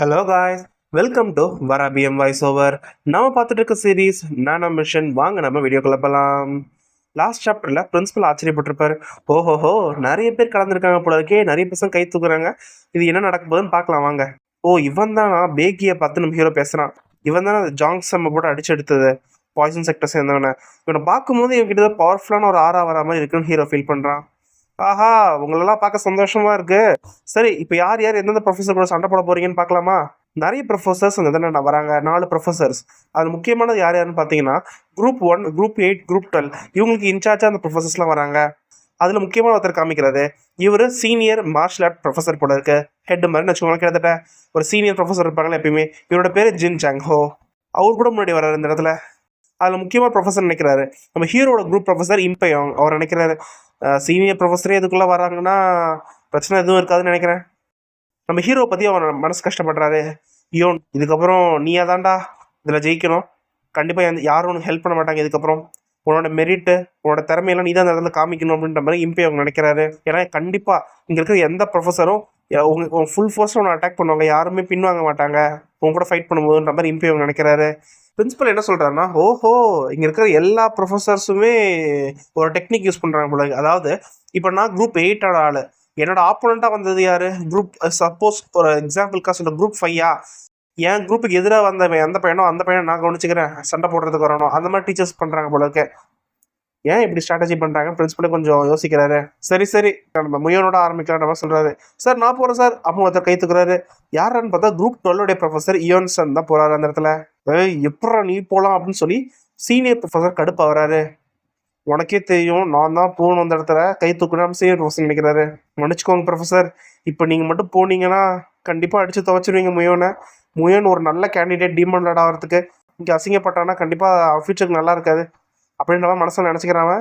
Hello guys welcome to வராபிஎம் voice over நம்ம பார்த்துட்டு இருக்க சீரீஸ் நானா மிஷன் வாங்க நம்ம வீடியோ கிளப்பலாம் லாஸ்ட் சாப்டரில் பிரின்ஸிபல் ஆச்சரியப்பட்டிருப்பாரு. ஓஹோஹோ நிறைய பேர் கலந்துருக்காங்க போல இருக்கே நிறைய பசங்க கை தூக்குறாங்க. இது என்ன நடக்க போகுதுன்னு பார்க்கலாம் வாங்க. ஓ இவன் தானா பேக்கியை பார்த்து நம்ம ஹீரோ பேசுகிறான் இவன் தானே ஜாங் ஜாங்ஸ் நம்ம போட்டு அடிச்சு எடுத்தது. பாய்சன் செக்டர் சேர்ந்தவனை. இவனை பார்க்கும்போது இவன்கிட்ட பவர்ஃபுல்லான ஒரு ஆறா வர மாதிரி இருக்குன்னு ஹீரோ ஃபீல் பண்ணுறான் ஆஹா உங்களெல்லாம் பார்க்க சந்தோஷமா இருக்கு. சரி இப்போ யார் யார் எந்தெந்த ப்ரொஃபஸர் கூட சண்டை போட போறீங்கன்னு பார்க்கலாமா? நிறைய ப்ரொஃபஸர்ஸ் அந்த தானே வராங்க. நாலு ப்ரொஃபஸர்ஸ் அது முக்கியமானது யார் யாருன்னு பார்த்தீங்கன்னா group one group eight group twelve இவங்களுக்கு இன்சார்ஜாக அந்த ப்ரொஃபஸர்ஸ்லாம் வராங்க. அதில் முக்கியமான ஒருத்தர் காமிக்கிறது இவர் சீனியர் மார்ஷல் ஆர்ட் ப்ரொஃபஸர் போல இருக்கு. ஹெட் மாதிரி வச்சுக்கோங்க கிட்டத்தட்ட ஒரு சீனியர் ப்ரொஃபஸர் இருப்பாங்களே எப்பயுமே. இவரோட பேர் ஜின் ஜாங்ஹோ அவர் கூட முன்னாடி வர்றாரு இந்த இடத்துல. அதில் முக்கியமாக ப்ரொஃபஸர் நினைக்கிறாரு. நம்ம ஹீரோட குரூப் ப்ரொஃபஸர் இம்பயோங் அவர் நினைக்கிறாரு சீனியர் ப்ரொஃபஸரே இதுக்குள்ளே வராங்கன்னா பிரச்சனை எதுவும் இருக்காதுன்னு நினைக்கிறேன். நம்ம ஹீரோ பற்றி அவன் மனசு கஷ்டப்படுறாரு. யோன் இதுக்கப்புறம் நீயா தாண்டா இதில் ஜெயிக்கணும். கண்டிப்பாக யாரும் உனக்கு ஹெல்ப் பண்ண மாட்டாங்க இதுக்கப்புறம். உன்னோட மெரிட்டு உன்னோட திறமையெல்லாம் நீ தான் அந்த இடத்துல காமிக்கணும் அப்படின்ற மாதிரி இம்பே அவங்க நினைக்கிறாரு. ஏன்னா கண்டிப்பாக இங்கே இருக்கிற எந்த ப்ரொஃபஸரும் உங்க ஃபுல் ஃபோர்ஸில் உன்னை அட்டாக் பண்ணுவாங்க. யாருமே பின்வாங்க மாட்டாங்க. உங்க கூட ஃபைட் பண்ணும்போதுன்ற மாதிரி இம்பே அவங்க நினைக்கிறாரு. பிரின்சிபல் என்ன சொல்கிறாருன்னா ஓஹோ இங்கே இருக்கிற எல்லா ப்ரொஃபஸர்ஸுமே ஒரு டெக்னிக் யூஸ் பண்ணுறாங்க போல அதாவது இப்போ நான் குரூப் எயிட்டோட ஆள். என்னோட ஆப்போனண்ட்டாக வந்தது யார்? குரூப் சப்போஸ் ஒரு எக்ஸாம்பிள்க்கா சொல்ல குரூப் ஃபையா என் குரூப்புக்கு எதிராக வந்தவன் எந்த பையனோ அந்த பையனை நான் கவனிச்சுக்கிறேன். சண்டை போடுறதுக்கு வரணும் அந்த மாதிரி டீச்சர்ஸ் பண்ணுறாங்க போல இருக்கு. ஏன் இப்படி ஸ்ட்ராட்டஜி பண்ணுறாங்க பிரின்சிபலே கொஞ்சம் யோசிக்கிறாரு. சரி சரி. நம்ம முயனோட ஆரம்பிக்கலாம் நம்ம சொல்கிறாரு சார் நான் போகிறேன் சார். அப்போ ஒருத்தர் கை தூக்குறாரு. யாருன்னு பார்த்தா குரூப் டுவெல்லோடைய ப்ரொஃபஸர் இயோன்சன் தான் போகிறாரு அந்த இடத்துல. எப்படா நீ போகலாம் அப்படின்னு சொல்லி சீனியர் ப்ரொஃபஸர் கடுப்பா வராரு உனக்கே தெரியும் நான் தான் போகணும் அந்த இடத்துல. கை தூக்கணும் சீனியர் ப்ரொஃபஸர் நினைக்கிறாரு. மன்னிச்சுக்கோங்க ப்ரொஃபஸர் இப்போ நீங்கள் மட்டும் போனீங்கன்னா கண்டிப்பாக அடித்து துவைச்சிருவீங்க முயோனை. முயன் ஒரு நல்ல கேண்டிடேட் டிமாண்ட் ஆகிறதுக்கு இங்கே அசிங்கப்பட்டானா கண்டிப்பாக ஃபியூச்சருக்கு நல்லா இருக்காது. அப்படின்ற மாதிரி மனசில் நினச்சிக்கிறான்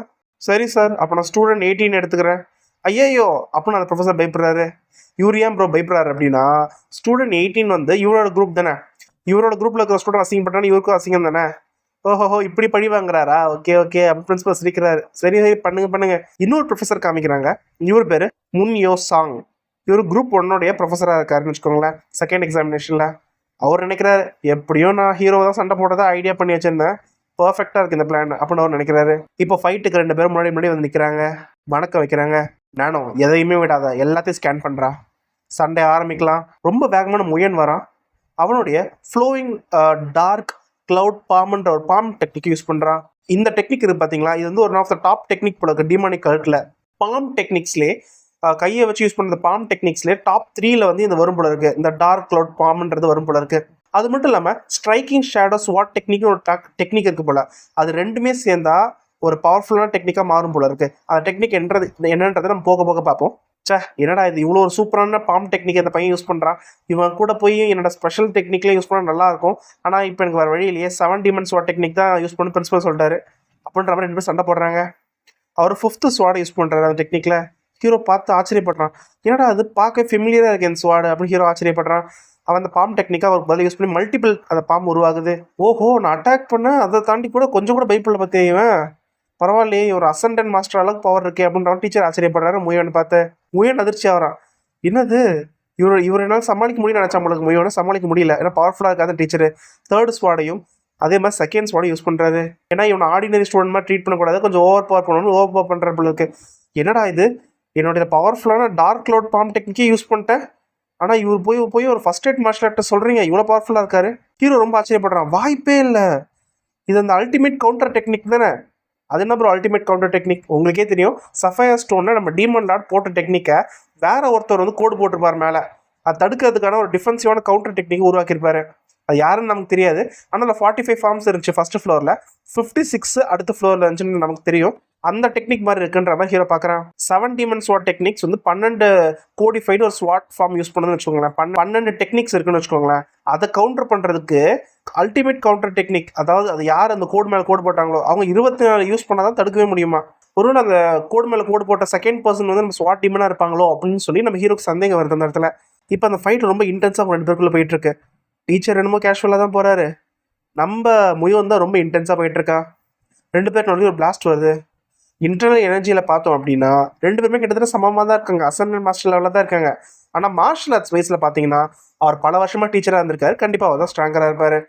சரி சார் அப்போ நான் ஸ்டூடெண்ட் எயிட்டீன் எடுத்துக்கிறேன். ஐயையோ! அப்படின்னு அந்த ப்ரொஃபஸர் பயப்படுறாரு. இவர் ஏன் ப்ரோ பயப்படுறாரு அப்படின்னா ஸ்டூடெண்ட் எயிட்டீன் வந்து இவரோட குரூப் தானே. இவரோட குரூப்பில் இருக்கிற ஸ்டூடெண்ட் அசிங்கப்பட்டாலும் இவருக்கும் அசிங்கம் தானே? ஓஹோஹோ இப்படி பழி வாங்குறாரா? ஓகே ஓகே அப்படி பிரின்சிபல் சிரிக்கிறாரு. சரி சரி பண்ணுங்க பண்ணுங்க. இன்னொரு ப்ரொஃபஸர் காமிக்கிறாங்க. இவர் பேர் முன் யோ சாங் இவர் குரூப் ஒன்னோடைய ப்ரொஃபஸராக இருக்காருன்னு வச்சுக்கோங்களேன். செகண்ட் எக்ஸாமினேஷனில் அவர் நினைக்கிறாரு எப்படியோ நான் ஹீரோ தான் சண்டை போட்டதா ஐடியா பண்ணி வச்சிருந்தேன். பர்ஃபெக்டாக இருக்கு இந்த பிளான் அப்படின்னு அவர் நினைக்கிறாரு. இப்போ ஃபைட்டுக்கு ரெண்டு பேரும் முன்னாடி முன்னாடி வந்து நிற்கிறாங்க வணக்கம் வைக்கிறாங்க. நானும் எதையுமே விடாத எல்லாத்தையும் ஸ்கேன் பண்ணுறான் சண்டே ஆரம்பிக்கலாம். ரொம்ப வேகமான முயன் வரான். அவனுடைய ஃப்ளோயிங் டார்க் கிளவுட் பாம்ன்ற ஒரு பாம் டெக்னிக் யூஸ் பண்ணுறான் இந்த டெக்னிக் இருக்கு பார்த்தீங்களா இது வந்து ஒரு ஆஃப் த டாப் டெக்னிக் போல இருக்கு டிமானிக் கல்ட்டில் பாம் டெக்னிக்ஸ்லே கையை வச்சு யூஸ் பண்ணுற பாம் டெக்னிக்ஸ்லேயே டாப் த்ரீல வந்து இந்த வரும் போல இருக்கு. இந்த டார்க் கிளவுட் பாம்ன்றது வரும் போல இருக்கு. அது மட்டும் இல்லாமல் ஸ்ட்ரைக்கிங் ஷேடோஸ் வாட் டெக்னிக்னு ஒரு டெக்னிக் இருக்கு போல. அது ரெண்டுமே சேர்ந்தா ஒரு பவர்ஃபுல்லான டெக்னிக்காக மாறும் போல இருக்கு. அந்த டெக்னிக் என்றது என்னன்றதை நம்ம போக போக பார்ப்போம். ச்சே என்னடா இது? இவ்வளோ ஒரு சூப்பரான பாம் டெக்னிக் அந்த பையன் யூஸ் பண்ணுறான் இவன் கூட போய் என்னோட ஸ்பெஷல் டெக்னிக்லேயே யூஸ் பண்ணால் நல்லாயிருக்கும் ஆனால் இப்போ எனக்கு வர வழியிலேயே செவன் டிமன் ஸ்வாட் டெக்னிக் தான் யூஸ் பண்ணி பிரின்சிபல் சொல்லிட்டாரு. அப்படின்ற மாதிரி ரெண்டு பேரும் சண்டை போடுறாங்க. அவர் ஃபிஃப்த்து ஸ்வாடை யூஸ் பண்ணுறாரு அந்த டெக்னிக்கில் ஹீரோ பார்த்து ஆச்சரியப்படுறான். என்னடா அது பார்க்க ஃபெமிலியராக இருக்கு இந்த ஸ்வாடு அப்படின்னு ஹீரோ ஆச்சரியப்படுறான். அவன் அந்த பாம் டெக்னிக்காக அவர் பதில் யூஸ் பண்ணி மல்டிபிள் அந்த பாம் உருவாகுது. ஓஹோ நான் அட்டாக் பண்ணேன். அதை தாண்டி கூட கொஞ்சம் கூட பைப்பில் பார்த்து இவன்? பரவாயில்லையே ஒரு அசண்டன்ட் மாஸ்டர் அளவுக்கு பவர் இருக்கே அப்படின்ற டீச்சர் ஆச்சரியப்படுறாரு. முயன் பார்த்து முயன் அதிர்ச்சி ஆகிறான். என்னது? இவர் இவர் என்னால் சமாளிக்க முடியும் நினச்சா நம்மளுக்கு முயவனை சமாளிக்க முடியல. ஏன்னா பவர்ஃபுல்லாக இருக்காத டீச்சர் தேர்ட் ஸ்வாடையும் அதே மாதிரி செகண்ட் ஸ்வாடையும் யூஸ் பண்ணுறாரு ஏன்னா இவனை ஆர்டினரி ஸ்டூடெண்ட் மாதிரி ட்ரீட் பண்ணக்கூடாது. கொஞ்சம் ஓவர் பவர் பண்ணணும் ஓவர் பவர் பண்ணுற பிள்ளைக்கு என்னடா இது? என்னுடைய பவர்ஃபுல்லான டார்க் லோட் பாம் டெக்னிக்கே யூஸ் பண்ணிட்டேன். ஆனால் இவர் போய் போய் ஒரு ஃபர்ஸ்ட் எய்ட் மார்ஷல் ஆர்ட்டை சொல்கிறீங்க இவ்வளோ பவர்ஃபுல்லாக இருக்காரு. ஹீரோ ரொம்ப ஆச்சரியப்படுறான். வாய்ப்பே இல்லை. இது அந்த அல்டிமேட் கவுண்டர் டெக்னிக் தானே? அது என்ன ப்ரோ அல்டிமேட் கவுண்டர் டெக்னிக் உங்களுக்கே தெரியும் சஃபயர் ஸ்டோனில் நம்ம டீமன் லாட் போட்ட டெக்னிக்கை வேற ஒருத்தர் வந்து கோடு போட்டிருப்பார் மேலே. அது தடுக்கிறதுக்கான ஒரு டிஃபென்சிவான கவுண்டர் டெக்னிக் உருவாக்கியிருப்பாரு. அது யாருன்னு நமக்கு தெரியாது. ஆனால் ஃபார்ட்டி ஃபைவ் ஃபார்ம்ஸ் இருந்துச்சு ஃபர்ஸ்ட் ஃப்ளோரில் ஃபிஃப்டி சிக்ஸ் அடுத்த ஃப்ளோரில் இருந்துச்சுன்னு நமக்கு தெரியும். அந்த டெக்னிக் மாதிரி இருக்குன்ற மாதிரி ஹீரோ பார்க்குறான். செவன் டீமன் ஸ்வாட் டெக்னிக்ஸ் வந்து பன்னெண்டு கோடிஃபைடு ஒரு ஸ்வாட் ஃபார்ம் யூஸ் பண்ணுதுன்னு வச்சுக்கோங்களேன். பன் பன்னெண்டு டெக்னிக்ஸ் இருக்குன்னு வச்சுக்கோங்களேன். அதை கவுண்டர் பண்ணுறதுக்கு அல்டிமேட் கவுண்டர் டெக்னிக் அதாவது அது யார் அந்த கோடு மேலே கோடு போட்டாங்களோ அவங்க இருபத்தி நாலு யூஸ் பண்ணால் தான் தடுக்கவே முடியுமா? ஒருவேளை அந்த கோடு மேலே கோடு போட்ட செகண்ட் பர்சன் வந்து நம்ம ஸ்வாட் டீமனாக இருப்பாங்களோ அப்படின்னு சொல்லி நம்ம ஹீரோக்கு சந்தேகம் வருது அந்த இடத்துல. இப்போ அந்த ஃபைட் ரொம்ப இன்டென்ஸாக ரெண்டு பேருக்குள்ளே போயிட்டு இருக்கு டீச்சர் என்னமோ கேஷுவலாக தான் போகிறாரு நம்ம முயன் தான் ரொம்ப இன்டென்ஸாக போயிட்டு இருக்கா ரெண்டு பேருக்கு நடுவில் ஒரு பிளாஸ்ட் வருது. இன்டர்னல் எனர்ஜியில் பார்த்தோம் அப்படின்னா ரெண்டு பேருமே கிட்டத்தட்ட சமமாக தான் இருக்காங்க. அசன் மாஸ்டர் லெவலில் தான் இருக்காங்க. ஆனால் மார்ஷல் ஆர்ட்ஸ் வயசில் பார்த்தீங்கன்னா அவர் பல வருஷமாக டீச்சராக இருந்திருக்காரு. கண்டிப்பாக அவர் தான் ஸ்ட்ராங்கராக இருப்பார்.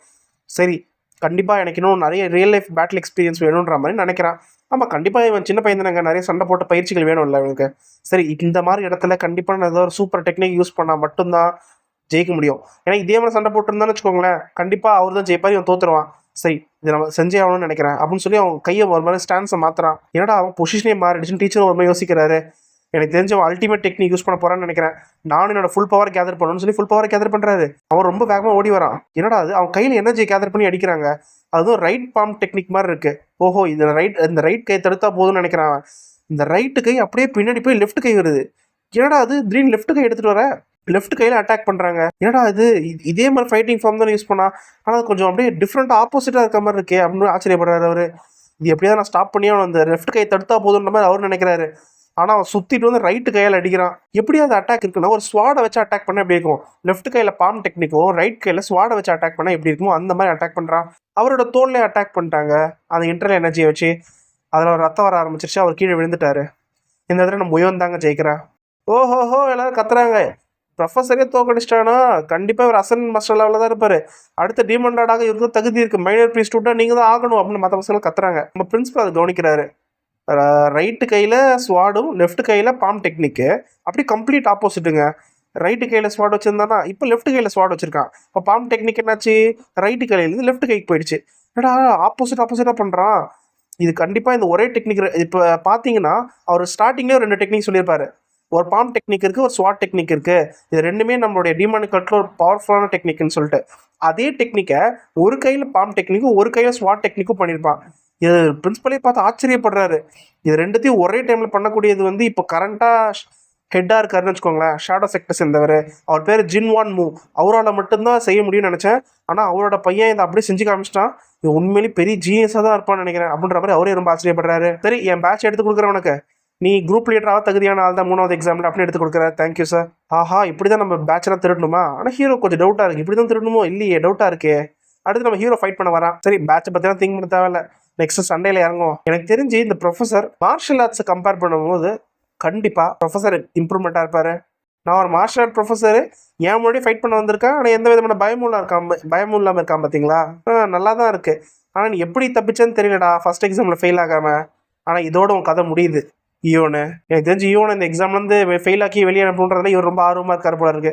சரி கண்டிப்பாக எனக்கு இன்னும் நிறைய ரியல் லைஃப் பேட்டில் எக்ஸ்பீரியன்ஸ் வேணுன்ற மாதிரி நினைக்கிறான். ஆமாம் கண்டிப்பாக இவன் சின்ன பையன் தானங்க. நிறைய சண்டை போட்ட பயிற்சிகள் வேணும்ல இவனுக்கு. சரி இந்த மாதிரி இடத்துல கண்டிப்பாக நான் ஏதோ ஒரு சூப்பர் டெக்னிக் யூஸ் பண்ணால் மட்டும்தான் ஜெயிக்க முடியும். ஏன்னா இதே மாதிரி சண்டை போட்டிருந்தான்னு வச்சுக்கோங்களேன். கண்டிப்பாக அவர் தான் ஜெயிப்பார் இவன் தோற்றுருவான் சரி இதை நம்ம செஞ்சே ஆகணும்னு நினைக்கிறேன் அப்படின்னு சொல்லி அவன் கையை ஒரு மாதிரி ஸ்டான்ஸை மாத்துறான். என்னடா அவன் பொசிஷனே மாறிடுச்சுன்னு டீச்சர் ஒரு மாதிரி யோசிக்கிறாரு. எனக்கு தெரிஞ்ச அல்டிமேட் டெக்னிக் யூஸ் பண்ண போறான்னு நினைக்கிறேன். நானும் என்னோட ஃபுல் பவர் கேதர் பண்ணணும்னு சொல்லி ஃபுல் பவர் கேதர் பண்றாரு. அவன் ரொம்ப வேகமாக ஓடி வரான். என்னடா அது? அவன் கையில் எனர்ஜி கேதர் பண்ணி அடிக்கிறாங்க. அதுவும் ரைட் பாம் டெக்னிக் மாதிரி இருக்கு. ஓஹோ இது ரைட் இந்த ரைட் கை தடுத்தா போதும்னு நினைக்கிறான் இந்த ரைட்டு கை அப்படியே பின்னாடி போய் லெஃப்ட் கை வருது. என்னடா அது? திடீர்னு லெஃப்ட் கை எடுத்துட்டு வர. லெஃப்ட் கையில் அட்டாக் பண்ணுறாங்க என்னடா இது? இதே மாதிரி ஃபைட்டிங் ஃபார்ம் தான் யூஸ் பண்ணா? ஆனால் கொஞ்சம் அப்படியே டிஃப்ரெண்ட் ஆப்போசிட்டாக இருக்க மாதிரி இருக்கே அப்படின்னு ஆச்சரியப்படுறாரு அவர். இது எப்படியாவது நான் ஸ்டாப் பண்ணி அவன் அந்த லெஃப்ட் கை தடுத்தா போதுன்ற மாதிரி அவர் நினைக்கிறாரு. ஆனால் அவன் சுற்றிட்டு வந்து ரைட்டு கையால் அடிக்கிறான். எப்படி அது அட்டாக் இருக்குன்னா ஒரு ஸ்வாடை வச்சு அட்டாக் பண்ண எப்படி இருக்கும்? லெஃப்ட் கையில் பாம் டெக்னிக்கும் ரைட் கையில் ஸ்வாடை வச்சு அட்டாக் பண்ண எப்படி இருக்குமோ அந்த மாதிரி அட்டாக் பண்ணுறான் அவரோட தோல்லே அட்டாக் பண்ணிட்டாங்க. அந்த இன்டர்னல் எனர்ஜியை வச்சு அதில் ஒரு ரத்தம் வர ஆரம்பிச்சிருச்சு. அவர் கீழே விழுந்துட்டாரு. இந்த இடத்துல நம்ம முயன் தாங்க ஜெயிக்கிறா. ஓஹோஹோ எல்லாரும் கத்துறாங்க. ப்ரொஃபஸரே தோக்கடிச்சிட்டானா கண்டிப்பாக ஒரு அசன் மாஸ்டர் லெவலில் தான் இருப்பார். அடுத்த டீமண்டாடாக இருக்க தகுதி இருக்குது மைனர் ப்ரீ ஸ்டூடெண்ட் நீங்கள் தான் ஆகணும் அப்படின்னு மற்ற பசங்களை கத்துறாங்க. நம்ம பிரின்ஸிபல் அதை கவனிக்கிறாரு. ரைட்டு கையில் ஸ்வாடும் லெஃப்ட் கையில் பாம் டெக்னிக்கு அப்படி கம்ப்ளீட் ஆப்போசிட்டுங்க ரைட்டு கையில் ஸ்வாட் வச்சுருந்தானா? இப்போ லெஃப்ட் கையில் ஸ்வாட் வச்சிருக்கான். இப்போ பாம் டெக்னிக் என்னாச்சு? ரைட்டு கையிலேருந்து லெஃப்ட் கைக்கு போயிடுச்சு. என்னடா ஆப்போசிட் ஆப்போசிட்டாக பண்ணுறான் இது கண்டிப்பாக இந்த ஒரே டெக்னிக் இப்போ பார்த்தீங்கன்னா அவர் ஸ்டார்டிங்லேயே ரெண்டு டெக்னிக் சொல்லியிருப்பாரு. ஒரு பாம் டெக்னிக் இருக்குது ஒரு ஸ்வாட் டெக்னிக் இருக்குது இது ரெண்டுமே நம்மளுடைய டிமானிக் கட்டில் ஒரு பவர்ஃபுல்லான டெக்னிக்னு சொல்லிட்டு. அதே டெக்னிக்கை ஒரு கையில் பாம் டெக்னிக்கும் ஒரு கையில் ஸ்வாட் டெக்னிக்கும் பண்ணியிருப்பான் இது பிரின்ஸிபலே பார்த்து ஆச்சரியப்படுறாரு. இது ரெண்டுத்தையும் ஒரே டைமில் பண்ணக்கூடியது வந்து இப்போ கரண்ட்டாக ஹெட்டாக இருக்காருன்னு வச்சுக்கோங்களேன். ஷாடோ செக்டர் சேர்ந்தவர். அவர் பேர் ஜின்வான் மூ அவரால் மட்டும்தான் செய்ய முடியும்னு நினச்சேன். ஆனால் அவரோட பையன் இதை அப்படியே செஞ்சு காமிச்சிட்டான். இது உண்மையிலேயே பெரிய ஜீனியஸாக தான் இருப்பான்னு நினைக்கிறேன். அப்படின்ற மாதிரி அவரே ரொம்ப ஆச்சரியப்படுறாரு. சரி என் பேட்ச் எடுத்து கொடுக்குறேன் உனக்கு. நீ குரூப் லீடராக தகுதியான ஆள் தான் மூணாவது எக்ஸாமில் அப்படின்னு எடுத்து கொடுக்குறேன் தேங்க்யூ சார் ஆஹா இப்படி தான் நம்ம பேட்ச்லாம் திருடணுமா? ஆனால் ஹீரோ கொஞ்சம் டவுட்டாக இருக்குது இப்படி தான் திருடணுமோ? இல்லையே டவுட்டாக இருக்கே. அடுத்து நம்ம ஹீரோ ஃபைட் பண்ண வரான். சரி பேட்சை பற்றிலாம் திங்க் பண்ண தேவையில்ல. நெக்ஸ்ட் சண்டேல இறங்குவோம். எனக்கு தெரிஞ்சு இந்த ப்ரொஃபஸர் மார்ஷல் ஆர்ட்ஸை கம்பேர் பண்ணும்போது கண்டிப்பாக ப்ரொஃபஸர் இம்ப்ரூவ்மெண்ட்டாக இருப்பார். நான் ஒரு மார்ஷல் ஆர்ட் ப்ரொஃபஸர் ஏன் முன்னாடி ஃபைட் பண்ண வந்திருக்கேன்? ஆனால் எந்த விதமான பயமும் இல்லாம இருக்கான் பயமும் இல்லாமல் இருக்கான் பார்த்தீங்களா? நல்லா தான் இருக்குது ஆனால் நீ எப்படி தப்பிச்சேன்னு தெரியலடா. ஃபர்ஸ்ட் எக்ஸாமில் ஃபெயில் ஆகாமல் ஆனால் இதோட உன் கதை முடியுது. ஈயோனு. எனக்கு தெரிஞ்சு ஈயோனை இந்த எக்ஸாம்லேருந்து ஃபெயில் ஆக்கி வெளியே அனுப்புன்றதுல இவர் ரொம்ப ஆர்வமாக இருக்கார் போல இருக்கு.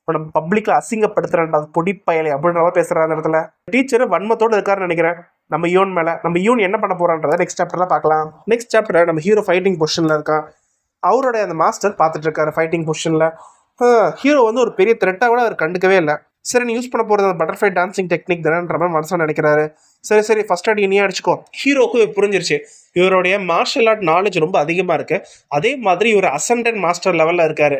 இப்போ நம்ம பப்ளிக்கில் அசிங்கப்படுத்துறேன்டா பொடி பயலை அப்படின்ற மாதிரி பேசுகிற அந்த இடத்துல. டீச்சர் வன்மத்தோடு இருக்காருன்னு நினைக்கிறேன். நம்ம ஈயோன் மேலே. நம்ம ஈயோன் என்ன பண்ண போகிறான்றத நெக்ஸ்ட் சாப்டரில் பார்க்கலாம். நெக்ஸ்ட் சாப்டர் நம்ம ஹீரோ ஃபைட்டிங் பொசிஷனில் இருக்கான். அவரோட அந்த மாஸ்டர் பார்த்துட்டு இருக்காரு ஃபைட்டிங் பொசிஷனில் ஹீரோ வந்து ஒரு பெரிய த்ரெட்டாக கூட அவர் கண்டுக்கவே இல்லை. சரி நீ யூஸ் பண்ண போகிறது அந்த பட்டர்ஃப்ளை டான்சிங் டெக்னிக் தானன்ற மாதிரி மனசில் நினைக்கிறாரு. சரி சரி ஃபர்ஸ்ட் அடி நீயே அடிச்சுக்கோ. ஹீரோக்கும் புரிஞ்சிருச்சு. இவருடைய மார்ஷல் ஆர்ட் நாலேஜ் ரொம்ப அதிகமாக இருக்கு. அதே மாதிரி இவர் அசண்டன்ட் மாஸ்டர் லெவலில் இருக்காரு.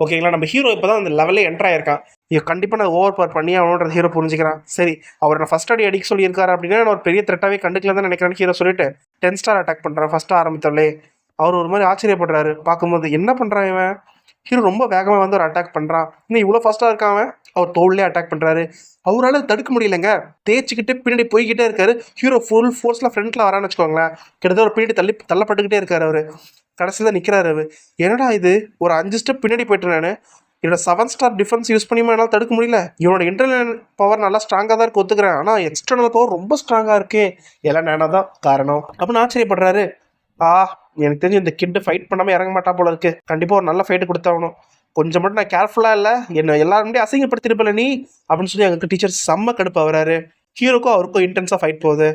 ஓகேங்களா நம்ம ஹீரோ இப்போ தான் அந்த லெவலே என்ட்ரு ஆயிருக்கான். இது கண்டிப்பாக நான் ஓவர் பவர் பண்ணி அவனோட ஹீரோ புரிஞ்சுக்கிறான். சரி அவர் நான் ஃபர்ஸ்ட் அடி அடிக்க சொல்லியிருக்காரு அப்படின்னா நான் ஒரு பெரிய த்ரெட்டாகவே கண்டுக்கல தான் நினைக்கிறேன்னு ஹீரோ சொல்லிட்டு டென் ஸ்டார் அட்டாக் பண்ணுறான் ஃபர்ஸ்ட் ஆரம்பித்தோலே அவர் ஒரு மாதிரி ஆச்சரியப்படுறாரு. பார்க்கும்போது என்ன பண்ணுறான் இவன்? ஹீரோ ரொம்ப வேகமாக வந்து ஒரு அட்டாக் பண்ணுறான் இன்னும் இவ்வளோ ஃபாஸ்ட்டாக இருக்காம அவர் தோல்லே அட்டாக் பண்ணுறாரு அவரால் தடுக்க முடியலங்க. தேய்ச்சிக்கிட்டு பின்னாடி போய்கிட்டே இருக்காரு. ஹீரோ ஃபுல் ஃபோர்ஸில் ஃப்ரண்ட்டில் வரான்னு வச்சுக்கோங்களேன். கிட்டத்தட்ட ஒரு பின்னாடி தள்ளி தள்ளப்பட்டுக்கிட்டே இருக்காரு அவர். கடைசியில் நிற்கிறாரு அவர். என்னடா இது? ஒரு அஞ்சு ஸ்டெப் பின்னாடி போயிட்டேன் நான். என்னோட செவன் ஸ்டார் டிஃபென்ஸ் யூஸ் பண்ணியுமா என்னால் தடுக்க முடியல? இவனோட இன்டர்னல் பவர் நல்லா ஸ்ட்ராங்காக தான் இருக்கு ஒத்துக்கிறேன். ஆனால் எக்ஸ்டர்னல் பவர் ரொம்ப ஸ்ட்ராங்காக இருக்கு. எல்லாம் நானாக தான் காரணம்? அப்படின்னு ஆச்சரியப்படுறாரு. ஆ எனக்கு தெரிஞ்சு இந்த கிட்டு ஃபைட் பண்ணாமல் இறங்க மாட்டா போல இருக்கு. கண்டிப்பாக ஒரு நல்ல ஃபைட்டு கொடுத்தாகணும். கொஞ்சம் மட்டும் நான் கேர்ஃபுல்லாக இல்லை. என்ன எல்லாருமே அசிங்கப்படுத்திருப்பில்ல நீ? அப்படின்னு சொல்லி எங்களுக்கு டீச்சர் செம்ம கடுப்பு வராரு. ஹீரோக்கும் அவருக்கும் இன்டென்ஸாக ஃபைட் போகுது.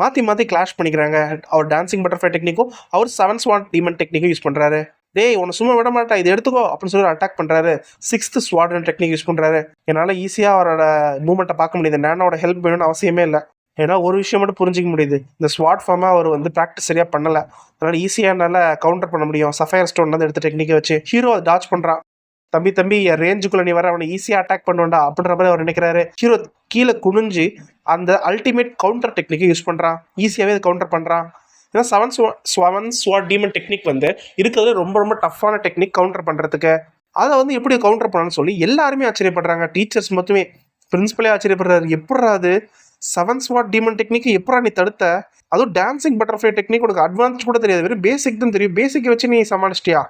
மாற்றி மாற்றி கிளாஷ் பண்ணிக்கிறாங்க. அவர் டான்சிங் பட்டர்ஃப்ளை டெக்னிக்கும் அவர் செவன் ஸ்வாட் டீமன் டெக்னிக்கும் யூஸ் பண்ணுறாரு டேய் உன்னை சும்மா விட மாட்டா. இது எடுத்துக்கோ அப்படின்னு சொல்லி அட்டாக் பண்ணுறாரு சிக்ஸ்த்து ஸ்வாட் டெக்னிக் யூஸ் பண்ணுறாரு என்னால் ஈஸியாக அவரோட மூமெண்ட்டை பார்க்க முடியுது. நேனோட ஹெல்ப் வேணும்னு அவசியமே இல்லை. ஏன்னா ஒரு விஷயம் மட்டும் புரிஞ்சிக்க முடியுது. இந்த ஸ்வாட் ஃபார்மை அவர் வந்து ப்ராக்டிஸ் சரியாக பண்ணலை. அதனால் ஈஸியாக என்னால் கவுண்டர் பண்ண முடியும். சஃபயர் ஸ்டோன் வந்து எடுத்த டெக்னிக்கை வச்சு ஹீரோ அதை டாச் பண்ணுறான் தம்பி தம்பி என் ரேஞ்சுக்குள்ள நீ வர அவனை ஈஸியாக அட்டாக் பண்ணுவேன்டா அப்படின்ற மாதிரி அவர் நினைக்கிறாரு. ஹீரோ கீழே குனிஞ்சு அந்த அல்டிமேட் கவுண்டர் டெக்னிக்கை யூஸ் பண்ணுறான் ஈஸியாகவே அதை கவுண்டர் பண்ணுறான் ஏன்னா seven seven sword demon technique வந்து இருக்கிறதுல ரொம்ப ரொம்ப டஃப்பான டெக்னிக் கவுண்டர் பண்ணுறதுக்கு அதை வந்து எப்படி கவுண்டர் பண்ணணும்னு சொல்லி எல்லாருமே ஆச்சரியப்படுறாங்க. டீச்சர்ஸ் மட்டுமே. பிரின்சிபலே ஆச்சரியப்படுறாரு. எப்படா அது? செவன் ஸ்வாட் டீமன் டெக்னிக்கு எப்படா நீ தடுத்த? அதுவும் டான்சிங் பட்டர்ஃப்ளை டெக்னிக் உனக்கு அட்வான்ஸ் கூட தெரியாது. வெறும் பேசிக் தான் தெரியும். பேசிக் வச்சு நீ சமாளிச்சிட்டியா?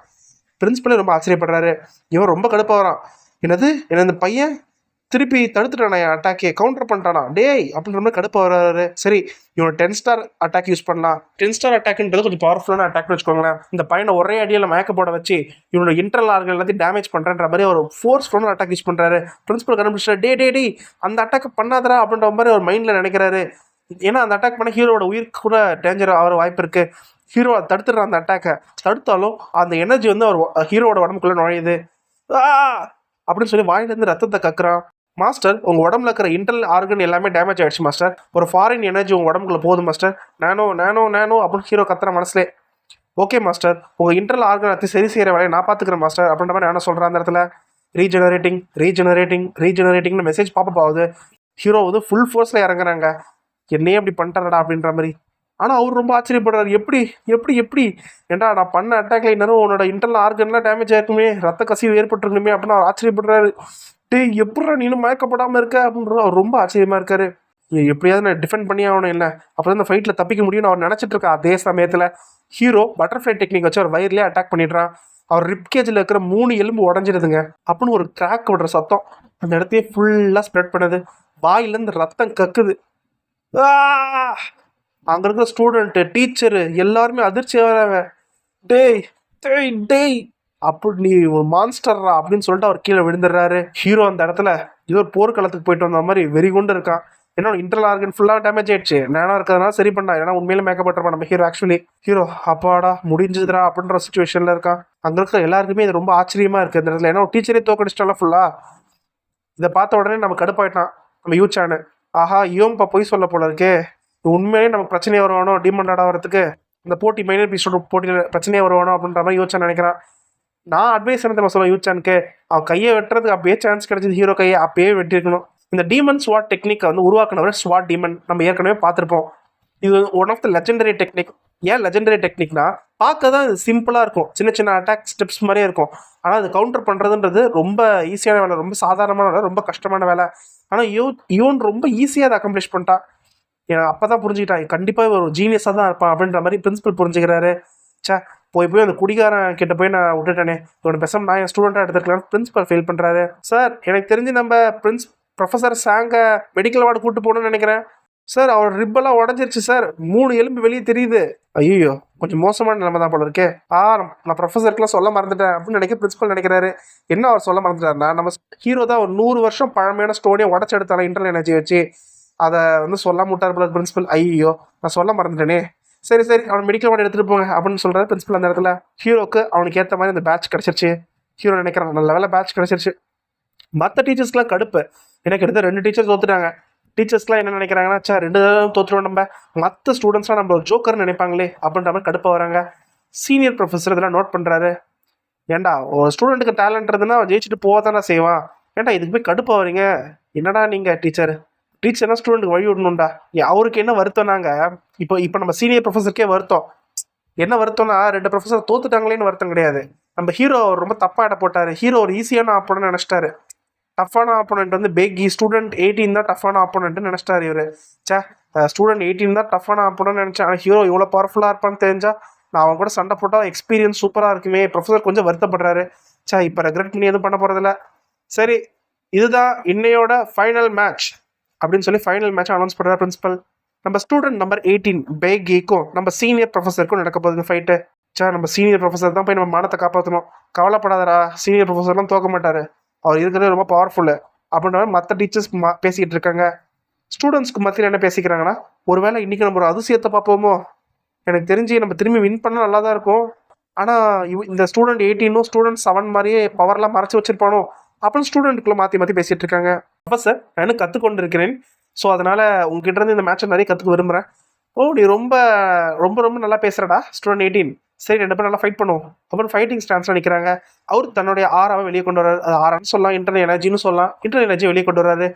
பிரின்சிபலே ரொம்ப ஆச்சரியப்படுறாரு. இவன் ரொம்ப கடுப்பாகிறான் என்னது? என்ன இந்த பையன்? திருப்பி தடுத்துட்டானா என் அட்டாக்கே கவுண்டர் பண்ணிட்டானா? டேய் அப்படின்ற மாதிரி கடுப்பு வராரு சரி இவன் டென் ஸ்டார் அட்டாக் யூஸ் பண்ணலாம். டென் ஸ்டார் அட்டாக்ன்றது கொஞ்சம் பவர்ஃபுல்லான அட்டாக்னு வச்சுக்கோங்களேன். இந்த பையனை ஒரே அடியில் மயக்க போட வச்சு இவனோட இன்டர்னல் ஆர்கள் எல்லாத்தையும் டேமேஜ் பண்ணுறன்ற மாதிரி ஒரு ஃபோர்ஸ் ஃபோர்ஸ்ஃபுல்லான அட்டாக் யூஸ் பண்ணுறாரு பிரின்சிபல் கண்டுபிடிச்சா டே டே டே அந்த அட்டாக் பண்ணாதரா அப்படின்ற மாதிரி ஒரு மைண்டில் நினைக்கிறாரு. ஏன்னா அந்த அட்டாக் பண்ண ஹீரோட உயிர் கூட டேஞ்சர் ஆகிற வாய்ப்பு இருக்குது ஹீரோ அதை தடுத்துடுற அந்த அட்டாக்கை தடுத்தாலும் அந்த எனர்ஜி வந்து அவர் ஹீரோவோட உடம்புக்குள்ளே நுழையுது. அப்படின்னு சொல்லி வாயிலேருந்து ரத்தத்தை கக்குறான். மாஸ்டர் உங்கள் உடம்புல இருக்கிற இன்டர்னல் ஆர்கன் எல்லாமே டேமேஜ் ஆகிடுச்சு மாஸ்டர் ஒரு ஃபாரின் எனர்ஜி உங்கள் உடம்புக்குள்ள போகுது மாஸ்டர் நானோ நானோ நானோ அப்படின்னு ஹீரோ கத்துற மனசுலே ஓகே மாஸ்டர் உங்கள் இன்டர்னல் ஆர்கன் அத்தி சரி செய்கிற வேலையை நான் பார்த்துக்கிறேன் மாஸ்டர் அப்படின்ற மாதிரி நானும் சொல்கிறேன் அந்த இடத்துல. ரீஜெனரேட்டிங் ரீஜெனரேட்டிங் ரீஜெனரேட்டிங்னு மெசேஜ் பாப்பப் ஆகுது. ஹீரோ வந்து ஃபுல் ஃபோர்ஸில் இறங்குறாங்க. என்னையே அப்படி பண்ணிட்டாரடா அப்படின்ற மாதிரி. ஆனால் அவர் ரொம்ப ஆச்சரியப்படுறாரு. எப்படி எப்படி எப்படி? ஏன்டா நான் பண்ண அட்டாக்ல இன்னும் உன்னோட இன்டர்னல் ஆர்கன்லாம் டேமேஜ் ஆயிருக்குமே ரத்த கசிவு ஏற்பட்டிருக்குமே அப்படின்னு அவர் ஆச்சரியப்படுறாரு. டேய் எப்படா நீனும் மயக்கப்படாமல் இருக்க அப்படின்றது அவர் ரொம்ப ஆச்சரியமா இருக்காரு. எப்படியாவது நான் டிஃபெண்ட் பண்ணி ஆகணும் இல்லை அப்புறம் இந்த ஃபைட்டில் தப்பிக்க முடியும்னு அவர் நினச்சிட்டு இருக்கா அதே சமயத்தில். ஹீரோ பட்டர்ஃப்ளை டெக்னிக் வச்சு அவர் வயர்லேயே அட்டாக் பண்ணிடுறான். அவர் ரிப்கேஜில் இருக்கிற மூணு எலும்பு உடஞ்சிடுதுங்க. அப்படின்னு ஒரு கிராக் விடுற சத்தம் அந்த இடத்தையே ஃபுல்லாக ஸ்ப்ரெட் பண்ணுது. வாயிலேருந்து ரத்தம் கக்குது. ஆ! இருக்கிற ஸ்டூடெண்ட்டு டீச்சரு எல்லாருமே அதிர்ச்சி வராங்க டேய் டேய் டேய் அப்படி நீ ஒரு மான்ஸ்டர்ரா அப்படின்னு சொல்லிட்டு அவர் கீழே விழுந்துடுறாரு. ஹீரோ அந்த இடத்துல ஏதோ ஒரு போர்க்களத்துக்கு போயிட்டு வந்த மாதிரி வெறி கொண்டு இருக்கான் என்னோட இன்டர்னல் ஆர்கன் ஃபுல்லாக டேமேஜ் ஆயிடுச்சு. நானும் இருக்கிறதுனால சரி பண்ணா. ஏன்னா உண்மையில மேக்கப் நம்ம ஹீரோ ஆக்சுவலி ஹீரோ அப்பாடா முடிஞ்சதுடா அப்படின்ற சுச்சுவேஷன்ல இருக்கான். அங்கே இருக்கிற எல்லாருக்குமே இது ரொம்ப ஆச்சரியமா இருக்கு இந்த இடத்துல. ஏன்னா டீச்சரே தோக்கடிச்சிட்டால ஃபுல்லா இதை பார்த்த உடனே நம்ம கடுப்பாயிட்டான். நம்ம யூச்சானு ஆஹா இவன்பா பொய் சொல்ல போல இருக்கே. உண்மையிலே நமக்கு பிரச்சனையே வருவானோ டிமண்டாட வரதுக்கு இந்த போட்டி மைனர் பீஸோட போட்டியில் பிரச்சனையே வருவானோ அப்படின்ற மாதிரி யோசிச்சான் நினைக்கிறான். நான் அட்வைஸ் என்ன தெரியுமா சொல்லுவேன் யூச்சானுக்கு? அவன் கையை வெட்டுறதுக்கு அப்பயே சான்ஸ் கிடைச்சது ஹீரோ கையை அப்பயே வெட்டியிருக்கணும். இந்த டீமன் ஸ்வாட் டெக்னிக்கை வந்து உருவாக்குனவர் ஸ்வாட் டீமன் நம்ம ஏற்கனவே பார்த்துருப்போம். இது one of the legendary technique ஏன் லெஜெண்டரி டெக்னிக்னா பார்க்க தான் இது சிம்பிளாக இருக்கும். சின்ன சின்ன அட்டாக் ஸ்டெப்ஸ் மாதிரியே இருக்கும். ஆனால் அது கவுண்டர் பண்ணுறதுன்றது ரொம்ப ஈஸியான வேலை ரொம்ப சாதாரணமான வேலை ரொம்ப கஷ்டமான வேலை. ஆனால் யோ யோன் ரொம்ப ஈஸியாக அதை அக்கம்ப்ளிஷ் பண்ணிட்டான். ஏன்னா அப்போ தான் புரிஞ்சுக்கிட்டான் கண்டிப்பாக ஒரு ஜீனியஸாக தான் இருப்பான் அப்படின்ற மாதிரி பிரின்சிபல் புரிஞ்சுக்கிறாரு. ச்சே போய் போய் அந்த குடிகாரன் கிட்ட போய் நான் விட்டுட்டேனே. இவனை பெசம் நான் என் ஸ்டூடெண்ட்டாக எடுத்துருக்கலாம்னு பிரின்சிபல் ஃபீல் பண்ணுறாரு சார் எனக்கு தெரிஞ்சு நம்ம பிரின்ஸ் ப்ரொஃபஸர் சாங்க மெடிக்கல் வார்டு கூட்டு போகணும்னு நினைக்கிறேன். சார் அவர் ரிப்பெல்லாம் உடஞ்சிருச்சு சார் மூணு எலும்பு வெளியே தெரியுது. ஐயோ கொஞ்சம் மோசமான நிலைமை தான் போல இருக்கே. ஆ நான் ப்ரொஃபஸருக்குலாம் சொல்ல மறந்துட்டேன் அப்படின்னு நினைக்க பிரின்ஸ்பல் நினைக்கிறாரு. என்ன அவர் சொல்ல மறந்துட்டாருன்னா நம்ம ஹீரோ தான் ஒரு நூறு வருஷம் பழமையான ஸ்டோனியை உடச்சு எடுத்தால இன்டர்னல் எனர்ஜி வச்சு அதை வந்து சொல்ல முட்டார் போல பிரின்ஸ்பல் ஐயோ நான் சொல்ல மறந்துட்டேனே. சரி சரி அவன் மெடிக்கல் வார்டு எடுத்துகிட்டு போங்க அப்படின்னு சொல்கிற பிரின்சிபல் அந்த இடத்துல. ஹீரோக்கு அவனுக்கு ஏற்ற மாதிரி அந்த பேட்ச் கிடச்சிருச்சு. ஹீரோ நினைக்கிறான் நல்ல வேலை பேட்ச் கிடச்சிருச்சு. மற்ற டீச்சர்ஸ்க்குலாம் கடுப்பு. எனக்கு எடுத்த ரெண்டு டீச்சர் தோத்துட்டாங்க. டீச்சர்ஸ்லாம் என்ன நினைக்கிறாங்கன்னா சார் ரெண்டு தடவை தோத்துருவோம் நம்ம. மற்ற ஸ்டூடெண்ட்ஸ்லாம் நம்ம ஒரு ஜோக்கர்னு நினைப்பாங்களே அப்படின்ற மாதிரி கடுப்பாக வராங்க. சீனியர் ப்ரொஃபஸர் இதெல்லாம் நோட் பண்ணுறாரு ஏன்டா ஒரு ஸ்டூடெண்ட்டுக்கு டேலண்ட் இருந்ததுன்னா அவன் ஜெயிச்சுட்டு போக தானே செய்வான். ஏண்டா இதுக்கு போய் கடுப்பாக வரீங்க என்னடா நீங்கள் டீச்சர் டீச்சர்னா ஸ்டூடெண்ட்டுக்கு வழி விடணும்டா? அவருக்கு என்ன வருத்தம்னாங்க இப்போ இப்போ நம்ம சீனியர் ப்ரொஃபஸருக்கே வருத்தம். என்ன வருத்தம்னா ரெண்டு ப்ரொஃபஸர் தோத்துட்டாங்களேன்னு வருத்தம் கிடையாது. நம்ம ஹீரோ அவர் ரொம்ப தப்பாக இட போட்டார். ஹீரோ ஒரு ஈஸியான ஆப்போனன்ட் நினச்சிட்டாரு. டஃப்பான ஆப்போனண்ட் வந்து பேக்கி ஸ்டூடெண்ட் எயிட்டீன் தான் டஃப்பான ஆப்போனன்ட்னு நினச்சிட்டாரு இவர். சே ஸ்டூடெண்ட் எயிட்டீன் தான் டஃப்பான ஆப்போனன்ட் நினச்சேன். ஆனால் ஹீரோ இவ்வளோ பவர்ஃபுல்லாக இருப்பான்னு தெரிஞ்சா நான் அவன் கூட சண்டை போட்டால் எக்ஸ்பீரியன்ஸ் சூப்பராக இருக்குமே. ப்ரொஃபஸர் கொஞ்சம் வருத்தப்படுறாரு. சே இப்போ ரெக்ரெட் பண்ணி எதுவும் பண்ண போகிறதில்ல சரி இதுதான் இன்னையோட ஃபைனல் மேட்ச் அப்படின்னு சொல்லி ஃபைனல் மேட்ச் அனௌன்ஸ் பண்ணுறாரு பிரின்சிபல் நம்ம ஸ்டூடெண்ட் நம்பர் எயிட்டீன் பேகிக்கும் நம்ம சீனியர் ப்ரொஃபஸருக்கும் நடக்க போகுது ஃபைட்டு சார் நம்ம சீனியர் ப்ரொஃபஸர் தான் போய் நம்ம மானத்தை காப்பாற்றணும் கவலைப்படாதடா சீனியர் ப்ரொஃபஸர்லாம் தோக்க மாட்டார். அவர் இருக்கிறது ரொம்ப பவர்ஃபுல்லு அப்படின்ற மாதிரி மற்ற டீச்சர்ஸ் மா பேசிக்கிட்டு இருக்காங்க. ஸ்டூடெண்ட்ஸ்க்கு மத்தியில் என்ன பேசிக்கிறாங்கன்னா ஒருவேளை இன்றைக்கி நம்ம ஒரு அதிசயத்தை பார்ப்போமோ? எனக்கு தெரிஞ்சு நம்ம திரும்பி வின் பண்ணால் நல்லா தான் இருக்கும் ஆனால் இந்த ஸ்டூடெண்ட் எயிட்டீனும் ஸ்டூடெண்ட் செவன் மாதிரியே பவர்லாம் மறைச்சி வச்சிருப்பானோ? அப்படின்னு ஸ்டூடெண்ட்டுக்குள்ளே மாற்றி மாற்றி பேசிகிட்டு இருக்காங்க. ப்ரொஃபஸர் நான் கற்றுக்கொண்டிருக்கிறேன் கற்றுக்கொண்டு இருக்கிறேன் ஸோ அதனால் உங்ககிட்ட இருந்து இந்த மேட்சை நிறைய கற்றுக்க விரும்புகிறேன் ஓ நீ ரொம்ப ரொம்ப ரொம்ப நல்லா பேசுகிறடா ஸ்டூடெண்ட் எயிட்டீன் சரி ரெண்டு பேரும் நல்லா ஃபைட் பண்ணுவோம். அப்புறம் ஃபைட்டிங் ஸ்டான்ஸில் நிற்கிறாங்க அவர் தன்னுடைய ஆறாவை வெளியே கொண்டு வர்றாரு. அது ஆறான்னு சொல்லலாம் இன்டர்னல் எனர்ஜின்னு சொல்லலாம். இன்டர்னல் எனர்ஜி வெளியே கொண்டு வர்றாரு.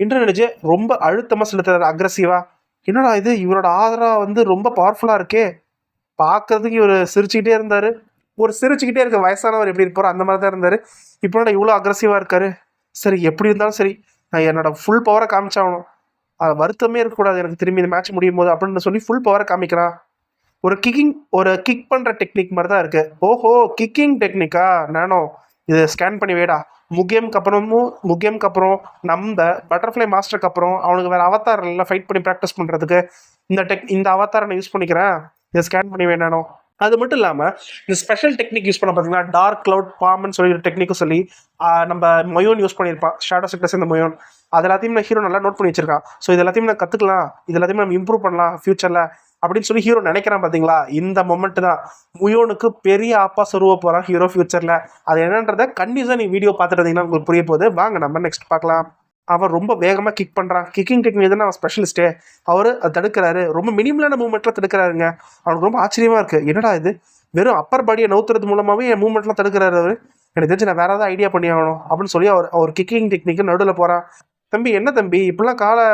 இன்டர்னல் எனர்ஜியை ரொம்ப அழுத்தமாக செலுத்துறாரு அக்ரஸிவாக என்னடா இது? இவரோட ஆதரா வந்து ரொம்ப பவர்ஃபுல்லாக இருக்கே. பார்க்கறதுக்கு இவர் சிரிச்சுக்கிட்டே இருந்தார். ஒரு சிரிச்சுக்கிட்டே இருக்க வயசானவர் எப்படி இருப்பாரோ அந்த மாதிரி தான் இருந்தார். இப்போ இவ்வளோ அக்ரஸிவாக இருக்காரு? சரி எப்படி இருந்தாலும் சரி நான் என்னோட ஃபுல் பவரை காமிச்சாகணும். அது வருத்தமே இருக்கக்கூடாது. எனக்கு திரும்பி இந்த மேட்ச் முடியும் போது அப்படின்னு சொல்லி ஃபுல் பவரை காமிக்கிறான் ஒரு கிக்கிங் ஒரு கிக் பண்ணுற டெக்னிக் மாதிரி தான் இருக்குது ஓஹோ கிக்கிங் டெக்னிக்கா நானோ இதை ஸ்கேன் பண்ணி வேடா. முகேம்க்கு அப்புறமும் முகேம்க்கு அப்புறம் நம்ம பட்டர்ஃப்ளை மாஸ்டருக்கு அப்புறம் அவனுக்கு வேறு அவத்தாரில் ஃபைட் பண்ணி ப்ராக்டிஸ் பண்ணுறதுக்கு இந்த டெக் இந்த அவத்தாரை நான் யூஸ் பண்ணிக்கிறேன். இதை ஸ்கேன் பண்ணி வேணானோ அது மட்டும் இல்லாமல் இந்த ஸ்பெஷல் டெக்னிக் யூஸ் பண்ண பார்த்தீங்கன்னா டார்க் க்ளவுட் பாம்னு சொல்லி ஒரு டெக்னிக்கும் சொல்லி நம்ம மயோன் யூஸ் பண்ணியிருப்பான். ஷேடோ செக்டர்ஸ் இந்த மயோன். அது எல்லாத்தையும் நான் ஹீரோ நல்லா நோட் பண்ணி வச்சிருக்கான். ஸோ இது எல்லாத்தையும் நான் கற்றுக்கலாம் இது எல்லாத்தையும் நம்ம இம்ப்ரூவ் பண்ணலாம் ஃபியூச்சரில் அப்படின்னு சொல்லி ஹீரோ நினைக்கிறான் பார்த்தீங்களா இந்த மொமெண்ட் தான். முயோனுக்கு பெரிய ஆப்பா சொருவ போகிறான் ஹீரோ ஃபியூச்சரில் அது என்னன்றதை கண்டிப்பாக நீ வீடியோ பார்த்துட்டு இருந்தீங்கன்னா உங்களுக்கு புரிய போகுது. வாங்க நம்ம நெக்ஸ்ட் பார்க்கலாம். அவன் ரொம்ப வேகமாக கிக் பண்ணுறான் கிக்கிங் டெக்னிக் தான் அவர் ஸ்பெஷலிஸ்ட்டே அவர் அதை தடுக்கிறாரு. ரொம்ப மினிமலான மூவ்மெண்ட்டில் தடுக்கிறாருங்க. அவனுக்கு ரொம்ப ஆச்சரியமாக இருக்குது என்னடா இது? வெறும் அப்பர் பாடியை நவுத்துறது மூலமாகவே என் மூவ்மெண்ட்லாம் தடுக்கிறாரு அவர். எனக்கு தெரிஞ்சு நான் வேறு ஏதாவது ஐடியா பண்ணி ஆகணும் அப்படின்னு சொல்லி அவர் அவர் கிக்கிங் டெக்னிக்கு நடுவில் போகிறான் தம்பி என்ன தம்பி? இப்படிலாம் காலை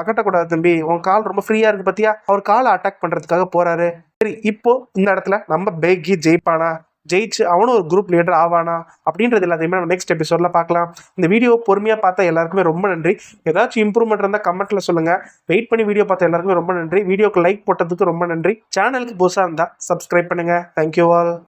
அகட்டக்கூடாது தம்பி. உன் கால் ரொம்ப ஃப்ரீயாக இருக்குது பார்த்தியா அவர் காலை அட்டாக் பண்ணுறதுக்காக போகிறாரு சரி இப்போது இந்த இடத்துல நம்ம பேகி ஜெயிப்பானா? ஜெயிச்சு அவனும் ஒரு குரூப் லீடர் ஆவானா அப்படின்றது எல்லாத்தையுமே நம்ம நெக்ஸ்ட் எபிசோடில் பார்க்கலாம். இந்த வீடியோ பொறுமையாக பார்த்தா எல்லாருக்குமே ரொம்ப நன்றி. ஏதாச்சும் இம்ப்ரூவ்மெண்ட் இருந்தால் கமெண்ட்டில் சொல்லுங்கள் வெயிட் பண்ணி வீடியோ பார்த்த எல்லாருக்குமே ரொம்ப நன்றி. வீடியோக்கு லைக் போட்டதுக்கு ரொம்ப நன்றி. சேனலுக்கு புதுசாக இருந்தால் சப்ஸ்கிரைப் பண்ணுங்கள் தேங்க்யூ ஆல்